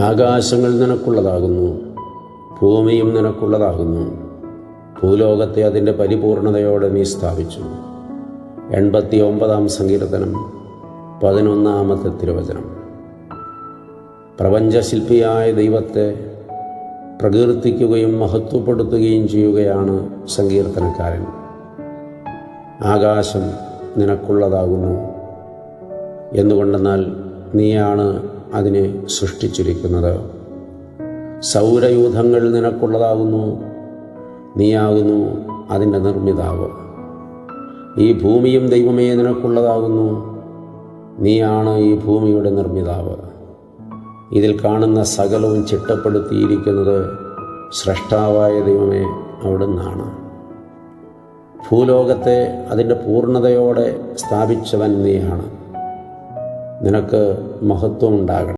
ആകാശങ്ങൾ നിനക്കുള്ളതാകുന്നു ഭൂമിയും നിനക്കുള്ളതാകുന്നു. ഭൂലോകത്തെ അതിന്റെ പരിപൂർണതയോടെ നീ സ്ഥാപിച്ചു. എൺപത്തി ഒമ്പതാം സങ്കീർത്തനം പതിനൊന്നാമത്തെ തിരുവചനം. പ്രപഞ്ചശില്പിയായ ദൈവത്തെ പ്രകീർത്തിക്കുകയും മഹത്വപ്പെടുത്തുകയും ചെയ്യുകയാണ് സങ്കീർത്തനക്കാരൻ. ആകാശം നിനക്കുള്ളതാകുന്നു. എന്തുകൊണ്ടെന്നാൽ നീയാണ് അതിനെ സൃഷ്ടിച്ചിരിക്കുന്നത്. സൗരയൂഥങ്ങൾ നിനക്കുള്ളതാകുന്നു. നീയാകുന്നു അതിന്റെ നിർമ്മിതാവ്. ഈ ഭൂമിയും ദൈവമേ നിനക്കുള്ളതാകുന്നു. നീയാണ് ഈ ഭൂമിയുടെ നിർമ്മിതാവ്. ഇതിൽ കാണുന്ന സകലവും ചിട്ടപ്പെടുത്തിയിരിക്കുന്നത് സ്രഷ്ടാവായ ദൈവമേ അവിടുന്നാണ്. ഭൂലോകത്തെ അതിന്റെ പൂർണതയോടെ സ്ഥാപിച്ചവൻ നീയാണ്. നിനക്ക് മഹത്വമുണ്ടാകണം.